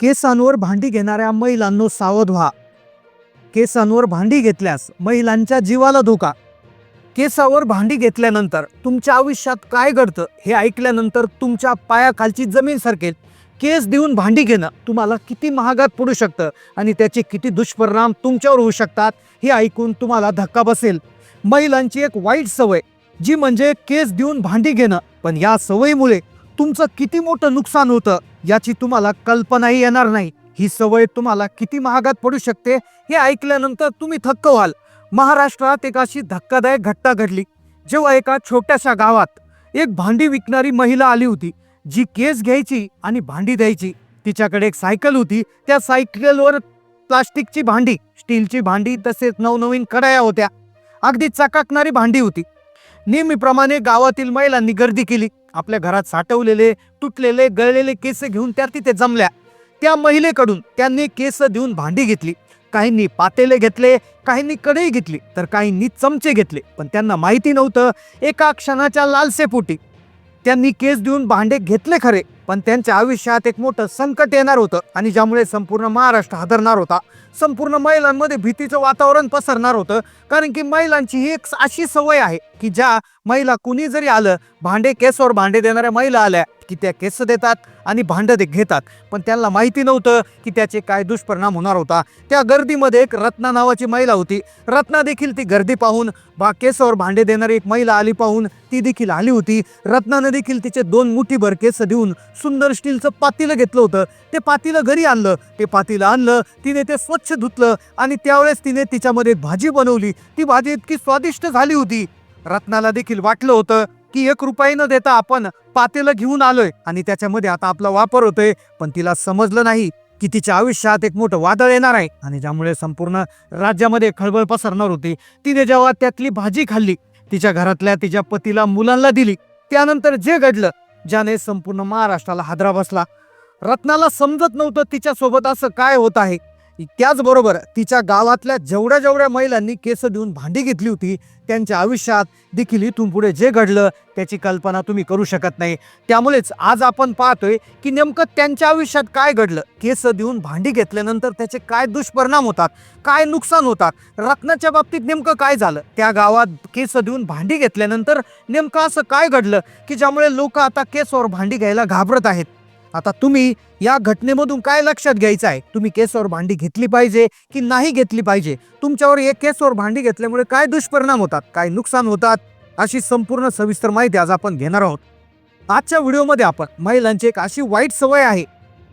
केसांवर भांडी घेणाऱ्या महिलांनो सावध व्हा. केसांवर भांडी घेतल्यास महिलांच्या जीवाला धोका. केसावर भांडी घेतल्यानंतर तुमच्या आयुष्यात काय घडतं हे ऐकल्यानंतर तुमच्या पायाखालची जमीन सरकेल. केस देऊन भांडी घेणं तुम्हाला किती महागात पडू शकतं आणि त्याचे किती दुष्परिणाम तुमच्यावर होऊ शकतात हे ऐकून तुम्हाला धक्का बसेल. महिलांची एक वाईट सवय जी म्हणजे केस देऊन भांडी घेणं. पण या सवयीमुळे तुमचं किती मोठं नुकसान होतं याची तुम्हाला कल्पनाही येणार नाही. ही सवय तुम्हाला किती महागात पडू शकते हे ऐकल्यानंतर तुम्ही थक्क व्हाल. महाराष्ट्रात एक अशी धक्कादायक घटना घडली. जेव्हा एका छोट्याशा गावात एक भांडी विकणारी महिला आली होती जी केस घ्यायची आणि भांडी द्यायची. तिच्याकडे एक सायकल होती. त्या सायकलवर प्लास्टिकची भांडी स्टीलची भांडी तसेच नवनवीन कडाया होत्या. अगदी चकाकणारी भांडी होती. नेहमीप्रमाणे गावातील महिलांनी गर्दी केली. आपल्या घरात साठवलेले तुटलेले गळलेले केस घेऊन त्या तिथे जमल्या. त्या महिलेकडून त्यांनी केस देऊन भांडी घेतली. काहींनी पातेले घेतले काहींनी कढई घेतली तर काहींनी चमचे घेतले. पण त्यांना माहिती नव्हतं एका क्षणाच्या लालसेपोटी त्यांनी केस देऊन भांडे घेतले खरे पण त्यांच्या आयुष्यात एक मोठं संकट येणार होतं आणि ज्यामुळे संपूर्ण महाराष्ट्र हादरणार होता. संपूर्ण महिलांमध्ये भीतीचं वातावरण पसरणार होतं कारण की महिलांची ही एक अशी सवय आहे की ज्या महिला कुणी जरी आलं भांडे केसवर भांडे देणाऱ्या महिला आल्या की त्या केस देतात आणि भांडं ते घेतात. पण त्यांना माहिती नव्हतं की त्याचे काय दुष्परिणाम होणार होता. त्या गर्दीमध्ये एक रत्ना नावाची महिला होती. रत्ना देखील ती गर्दी पाहून बा केसावर भांडे देणारी एक महिला आली पाहून ती देखील आली होती. रत्नानं देखील तिचे दोन मुठीभर केस देऊन सुंदर स्टीलचं पातीलं घेतलं होतं. ते पातीलं घरी आणलं. ते पातीलं आणलं तिने ते स्वच्छ धुतलं आणि त्यावेळेस तिने तिच्यामध्ये एक भाजी बनवली. ती भाजी इतकी स्वादिष्ट झाली होती. रत्नाला देखील वाटलं होतं की एक रुपयाही न देता आपण पातेलं घेऊन आलोय. आणि त्याच्यामध्ये आता आपला वापर होतोय. पण तिला समजलं नाही की तिच्या आयुष्यात एक मोठं वादळ येणार आहे. आणि ज्यामुळे संपूर्ण राज्यामध्ये खळबळ पसरणार होती. तिने जेव्हा त्यातली भाजी खाल्ली तिच्या घरातल्या तिच्या पतीला मुलांना दिली त्यानंतर जे घडलं ज्याने संपूर्ण महाराष्ट्राला हादरा बसला. रत्नाला समजत नव्हतं तिच्यासोबत असं काय होत आहे. त्याचबरोबर तिच्या गावातल्या जेवढ्या जेवढ्या महिलांनी केस देऊन भांडी घेतली होती त्यांच्या आयुष्यात देखील इथून पुढे जे घडलं त्याची कल्पना तुम्ही करू शकत नाही. त्यामुळेच आज आपण पाहतोय की नेमकं त्यांच्या आयुष्यात काय घडलं? केस देऊन भांडी घेतल्यानंतर त्याचे काय दुष्परिणाम होतात? काय नुकसान होतात? रत्नाच्या बाबतीत नेमकं काय झालं? त्या गावात केस देऊन भांडी घेतल्यानंतर नेमकं असं काय घडलं की ज्यामुळे लोक आता केसवर भांडी घ्यायला घाबरत आहेत? आता तुम्ही या घटनेमधून काय लक्षात घ्यायचं आहे तुम्ही केसवर भांडी घेतली पाहिजे की नाही घेतली पाहिजे? तुमच्यावर एक केसवर भांडी घेतल्यामुळे काय दुष्परिणाम होतात? काय नुकसान होतात? अशी संपूर्ण सविस्तर माहिती आज आपण घेणार आहोत. आजच्या व्हिडिओमध्ये आपण महिलांची एक अशी वाईट सवय आहे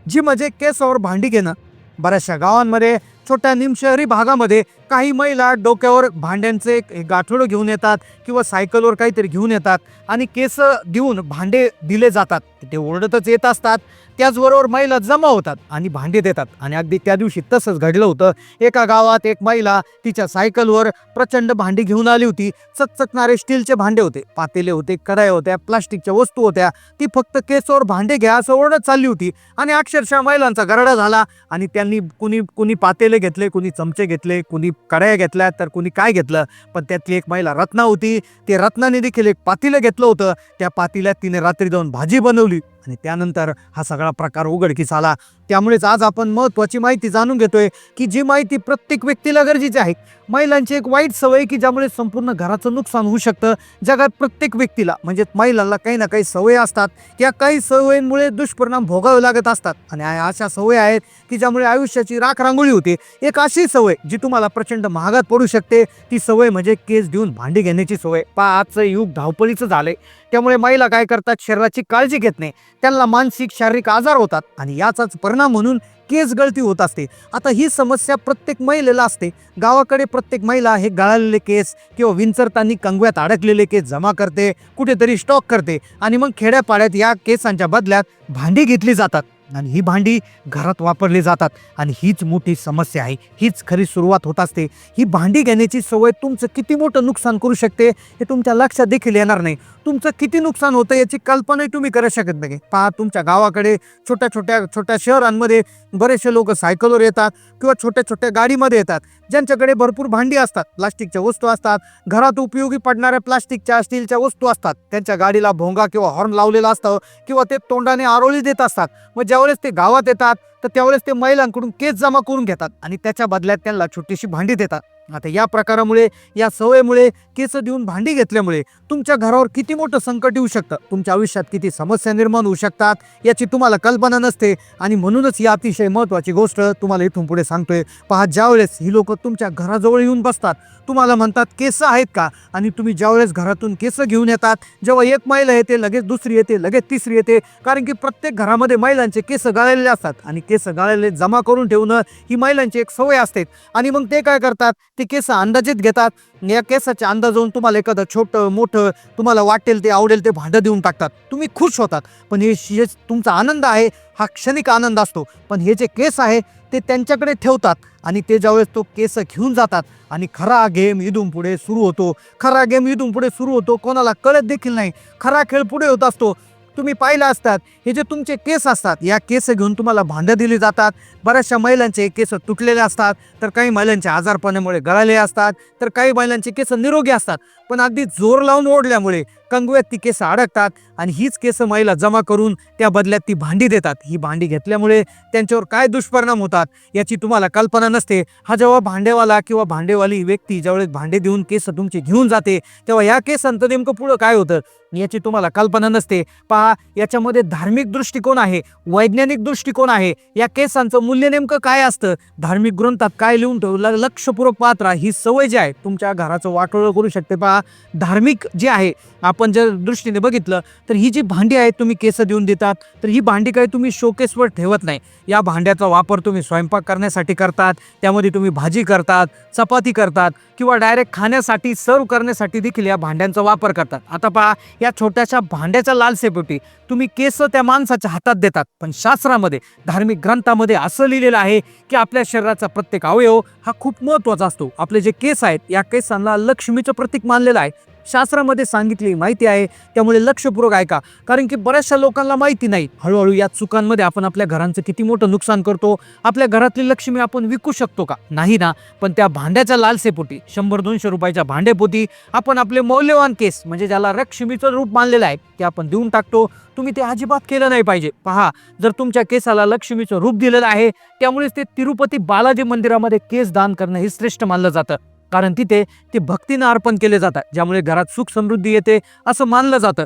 जी म्हणजे केसावर भांडी घेणं. बऱ्याचशा गावांमध्ये छोट्या निमशहरी भागामध्ये काही महिला डोक्यावर भांड्यांचे एक गाठोडं घेऊन येतात किंवा सायकलवर काहीतरी घेऊन येतात आणि केस देऊन भांडे दिले जातात. ते ओरडतच येत असतात. त्याचबरोबर महिला जमा होतात आणि भांडे देतात. आणि अगदी त्या दिवशी तसंच घडलं होतं. एका गावात एक महिला तिच्या सायकलवर प्रचंड भांडी घेऊन आली होती. चकचकणारे स्टीलचे भांडे होते. पातेले होते कढाया होत्या प्लास्टिकच्या वस्तू होत्या. ती फक्त केसवर भांडे घ्या असं ओरडत चालली होती आणि अक्षरशः महिलांचा गरडा झाला आणि त्यांनी कुणी कुणी पातेले घेतले कुणी चमचे घेतले कुणी कढाया घेतल्या तर कुणी काय घेतलं? पण त्यातली एक महिला रत्ना होती. ते रत्नाने देखील एक पातीला घेतलं होतं. त्या पातीला तिने रात्री जाऊन भाजी बनवली. आणि त्यानंतर हा सगळा प्रकार उघडकीस आला. त्यामुळेच आज आपण महत्त्वाची माहिती जाणून घेतोय की जी माहिती प्रत्येक व्यक्तीला गरजेची आहे. महिलांची एक वाईट सवय की ज्यामुळे संपूर्ण घराचं नुकसान होऊ शकतं. जगात प्रत्येक व्यक्तीला म्हणजे महिलांना काही ना काही सवय असतात. या काही सवयींमुळे दुष्परिणाम भोगावे लागत असतात. आणि अशा सवय आहेत की ज्यामुळे आयुष्याची राख रांगोळी होते. एक अशी सवय जी तुम्हाला प्रचंड महागात पडू शकते. ती सवय म्हणजे केस देऊन भांडी घेण्याची सवय. पहा आजचं युग धावपळीचं झालंय. त्यामुळे महिला काय करतात? शरीराची काळजी घेत नाही. त्यांना मानसिक शारीरिक आजार होतात आणि याचाच परिणाम म्हणून केस गळती होत असते. आता ही समस्या प्रत्येक महिलेला असते. गावाकडे प्रत्येक महिला हे गळालेले केस किंवा विंचरतांनी कंगव्यात अडकलेले केस जमा करते कुठेतरी स्टॉक करते आणि मग खेड्यापाड्यात या केसांच्या बदल्यात भांडी घेतली जातात. आणि ही भांडी घरात वापरली जातात. आणि हीच मोठी समस्या आहे. हीच खरी सुरुवात होत असते. ही भांडी घेण्याची सवय तुमचं किती मोठं नुकसान करू शकते हे तुमच्या लक्षात देखील येणार नाही. तुमचं किती नुकसान होतं याची कल्पनाही तुम्ही करू शकत नाही. पहा तुमच्या गावाकडे छोट्या छोट्या छोट्या शहरांमध्ये बरेचसे लोक सायकलवर येतात किंवा छोट्या छोट्या गाडीमध्ये येतात. ज्यांच्याकडे भरपूर भांडी असतात. प्लास्टिकच्या वस्तू असतात. घरात उपयोगी पडणाऱ्या प्लास्टिकच्या स्टीलच्या वस्तू असतात. त्यांच्या गाडीला भोंगा किंवा हॉर्न लावलेला असतं किंवा ते तोंडाने आरोळी देत असतात. मग ज्यावेळेस ते गावात येतात तर त्यावेळेस ते महिलांकडून केस जमा करून घेतात आणि त्याच्या बदल्यात त्यांना छोटीशी भांडी देतात. आता या प्रकारामुळे या सवयीमुळे केस देऊन भांडी घेतल्यामुळे तुमच्या घरावर किती मोठं संकट येऊ शकतं? तुमच्या आयुष्यात किती समस्या निर्माण होऊ शकतात? याची तुम्हाला कल्पना नसते. आणि म्हणूनच ही अतिशय महत्त्वाची गोष्ट तुम्हाला इथून पुढे सांगतोय. पहा ज्यावेळेस ही लोक तुमच्या घराजवळ येऊन बसतात तुम्हाला म्हणतात केस आहेत का? आणि तुम्ही ज्यावेळेस घरातून केस घेऊन येतात जेव्हा एक महिला येते लगेच दुसरी येते लगेच तिसरी येते कारण की प्रत्येक घरामध्ये महिलांचे केस गाळलेले असतात. आणि केस गाळलेले जमा करून ठेवणं ही महिलांची एक सवय असते. आणि मग ते काय करतात? ते केस अंदाजित घेतात या केसाच्या होऊन तुम्हाला एखादं छोटं मोठं तुम्हाला वाटेल ते आवडेल ते भांडं देऊन टाकतात. तुम्ही खुश होतात. पण हे हे तुमचा आनंद आहे हा क्षणिक आनंद असतो. पण हे जे केस आहे ते त्यांच्याकडे ठेवतात आणि ते ज्यावेळेस तो केस घेऊन जातात आणि खरा गेम इथून पुढे सुरू होतो. खरा गेम इथून पुढे सुरू होतो कोणाला कळत देखील नाही. खरा खेळ पुढे होत असतो. तुम्ही पाहिलं असतात हे जे तुमचे केस असतात या केस घेऊन तुम्हाला भांडं दिली जातात. बऱ्याचशा महिलांचे केस तुटलेले असतात तर काही महिलांचे आजारपणामुळे गळाले असतात तर काही महिलांचे केस निरोगी असतात. पण अगदी जोर लावून ओढल्यामुळे कंगव्यात ती केस अडकतात आणि हीच केस महिला जमा करून त्या बदल्यात ती भांडी देतात. ही भांडी घेतल्यामुळे त्यांच्यावर काय दुष्परिणाम होतात याची तुम्हाला कल्पना नसते. हा जेव्हा भांडेवाला किंवा भांडेवाली व्यक्ती ज्यावेळेस भांडे देऊन केस तुमची घेऊन जाते तेव्हा या केसांचं नेमकं पुढं काय होतं? याची तुम्हाला कल्पना नसते. पहा याच्यामध्ये धार्मिक दृष्टिकोन आहे वैज्ञानिक दृष्टिकोन आहे. या केसांचं मूल्य नेमकं काय असतं? धार्मिक ग्रंथात काय लिहून ठेवलं? लक्षपूर्वक पात्रा ही सवय जी आहे तुमच्या घराचं वाटोळं करू शकते. पहा धार्मिक जे आहे आपण जर दृष्टीने बघितलं तर ही जी भांडी आहेत तुम्ही केस देऊन देतात तर ही भांडी काही तुम्ही शोकेसवर ठेवत नाही. या भांड्याचा वापर तुम्ही स्वयंपाक करण्यासाठी करतात त्यामध्ये तुम्ही भाजी करतात चपाती करतात किंवा डायरेक्ट खाण्यासाठी सर्व करण्यासाठी देखील या भांड्यांचा वापर करतात. आता पहा या छोट्याशा भांड्याच्या लालसेपोटी तुम्ही केस त्या माणसाच्या हातात देतात. पण शास्त्रामध्ये धार्मिक ग्रंथामध्ये असं लिहिलेलं आहे की आपल्या शरीराचा प्रत्येक अवयव हा खूप महत्त्वाचा असतो. आपले जे केस आहेत या केसांना लक्ष्मीचं प्रतीक मानलेलं आहे. शास्त्रामध्ये सांगितलेली माहिती आहे. त्यामुळे लक्षपूर्वक ऐका. कारण की बऱ्याचशा लोकांना माहिती नाही. हळूहळू या चुकांमध्ये आपण आपल्या घरांचं किती मोठं नुकसान करतो. आपल्या घरातली लक्ष्मी आपण विकू शकतो का? नाही ना. पण त्या भांड्याच्या लालसेपोटी शंभर दोनशे रुपयाच्या भांडेपोटी आपण आपले मौल्यवान केस म्हणजे ज्याला लक्ष्मीचं रूप मानलेलं आहे ते आपण देऊन टाकतो. तुम्ही ते अजिबात केलं नाही पाहिजे. पहा जर तुमच्या केसाला लक्ष्मीचं रूप दिलेलं आहे त्यामुळेच ते तिरुपती बालाजी मंदिरामध्ये केस दान करणं हे श्रेष्ठ मानलं जातं. कारण तिथे ते भक्तीनं अर्पण केले जातात ज्यामुळे घरात सुख समृद्धी येते असं मानलं जातं.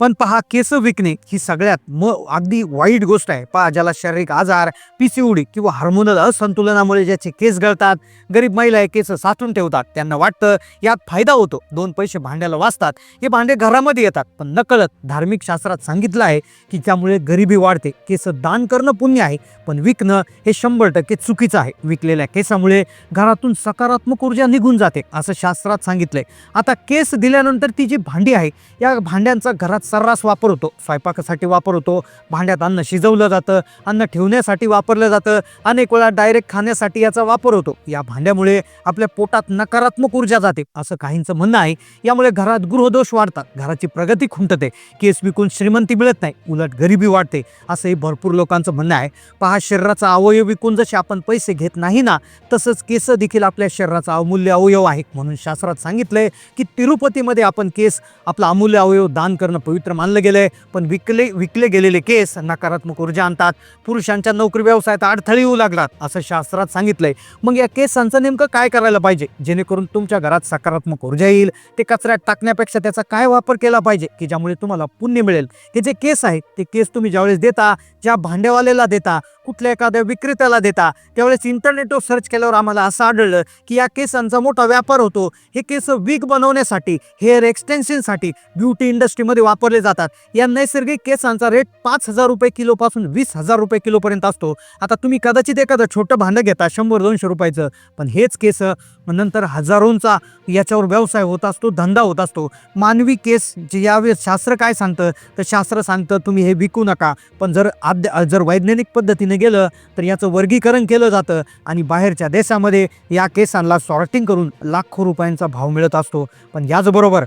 पण पहा केस विकणे ही सगळ्यात म अगदी वाईट गोष्ट आहे. पहा ज्याला शारीरिक आजार पिसिउडी किंवा हार्मोनल असंतुलनामुळे ज्याचे केस गळतात गरीब महिला हे केस साठवून ठेवतात त्यांना वाटतं यात फायदा होतो. दोन पैसे भांड्याला वाचतात हे भांडे घरामध्ये येतात. पण नकळत धार्मिक शास्त्रात सांगितलं आहे की त्यामुळे गरिबी वाढते. केस दान करणं पुण्य आहे पण विकणं हे शंभर टक्के चुकीचं आहे. विकलेल्या केसामुळे घरातून सकारात्मक ऊर्जा निघून जाते असं शास्त्रात सांगितलंय. आता केस दिल्यानंतर ती जी भांडी आहे या भांड्यांचा घरात सर्रास वापर होतो. स्वयंपाकासाठी वापर होतो. भांड्यात अन्न शिजवलं जातं. अन्न ठेवण्यासाठी वापरलं जातं. अनेक वेळा डायरेक्ट खाण्यासाठी याचा वापर होतो. या भांड्यामुळे आपल्या पोटात नकारात्मक ऊर्जा जाते असं काहींचं म्हणणं आहे. यामुळे घरात गृहदोष वाढतात. घराची प्रगती खुंटते. केस विकून श्रीमंती मिळत नाही. उलट गरिबी वाढते. असंही भरपूर लोकांचं म्हणणं आहे. पहा शरीराचा अवयव विकून जसे आपण पैसे घेत नाही ना तसंच केस देखील आपल्या शरीराचा अमूल्य अवयव आहे म्हणून शास्त्रात सांगितलंय की तिरुपतीमध्ये आपण केस आपला अमूल्य अवयव दान करणं पवित्र मानलं गेलं आहे पण विकले विकले गेलेले केस नकारात्मक ऊर्जा आणतात. पुरुषांच्या नोकरी व्यवसायात अडथळे येऊ लागलात असं शास्त्रात सांगितलंय. मग या केसांचं नेमकं काय करायला पाहिजे? जेणेकरून तुमच्या घरात सकारात्मक ऊर्जा येईल. ते कचऱ्यात टाकण्यापेक्षा त्याचा काय वापर केला पाहिजे की ज्यामुळे तुम्हाला पुण्य मिळेल? हे जे केस आहेत ते केस तुम्ही ज्यावेळेस देता ज्या भांड्यावाल्याला देता कुठल्या एखाद्या विक्रेत्याला देता. त्यावेळेस इंटरनेटवर सर्च केल्यावर आम्हाला असं आढळलं की या केसांचा मोठा व्यापार होतो. हे केस वीक बनवण्यासाठी हेअर एक्सटेन्शनसाठी ब्युटी इंडस्ट्रीमध्ये वापरले जातात. या नैसर्गिक केसांचा रेट पाच हजार रुपये किलोपासून वीस हजार रुपये किलोपर्यंत असतो. आता तुम्ही कदाचित एखादं छोटं भांडं घेता शंभर दोनशे रुपयाचं. पण हेच केस नंतर हजारोंचा याच्यावर व्यवसाय होत असतो धंदा होत असतो. मानवी केस जे यावेळेस शास्त्र काय सांगतं? तर शास्त्र सांगतं तुम्ही हे विकू नका. पण जर आद्य जर वैज्ञानिक पद्धतीने गेलं तर याचं वर्गीकरण केलं जातं आणि बाहेरच्या देशामध्ये या केसांना सॉर्टिंग करून लाखो रुपयांचा भाव मिळत असतो. पण याचबरोबर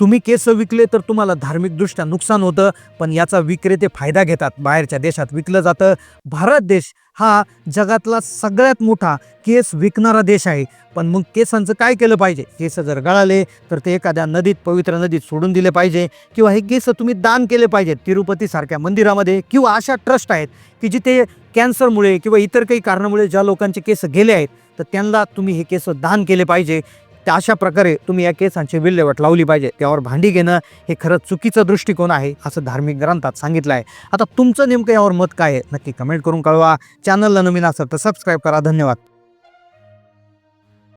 तुम्ही केस विकले तर तुम्हाला धार्मिकदृष्ट्या नुकसान होतं पण याचा विक्रेते फायदा घेतात. बाहेरच्या देशात विकलं जातं. भारत देश हा जगातला सगळ्यात मोठा केस विकणारा देश आहे. पण मग केसांचं काय केलं पाहिजे? केस जर गळाले तर ते एखाद्या नदीत पवित्र नदीत सोडून दिले पाहिजे. किंवा हे केस तुम्ही दान केले पाहिजेत तिरुपतीसारख्या मंदिरामध्ये. किंवा अशा ट्रस्ट आहेत की जिथे कॅन्सरमुळे किंवा इतर काही कारणामुळे ज्या लोकांचे केस गेले आहेत तर त्यांना तुम्ही हे केस दान केले पाहिजे. त्या अशा प्रकारे तुम्ही या केसांची विल्हेवाट लावली पाहिजे. त्यावर भांडी घेणं हे खरंच चुकीचा दृष्टिकोन आहे असं धार्मिक ग्रंथात सांगितलं आहे आता तुमचं नेमकं यावर मत काय आहे? नक्की कमेंट करून कळवा. चॅनलला नवीन असेल तर सबस्क्राईब करा. धन्यवाद.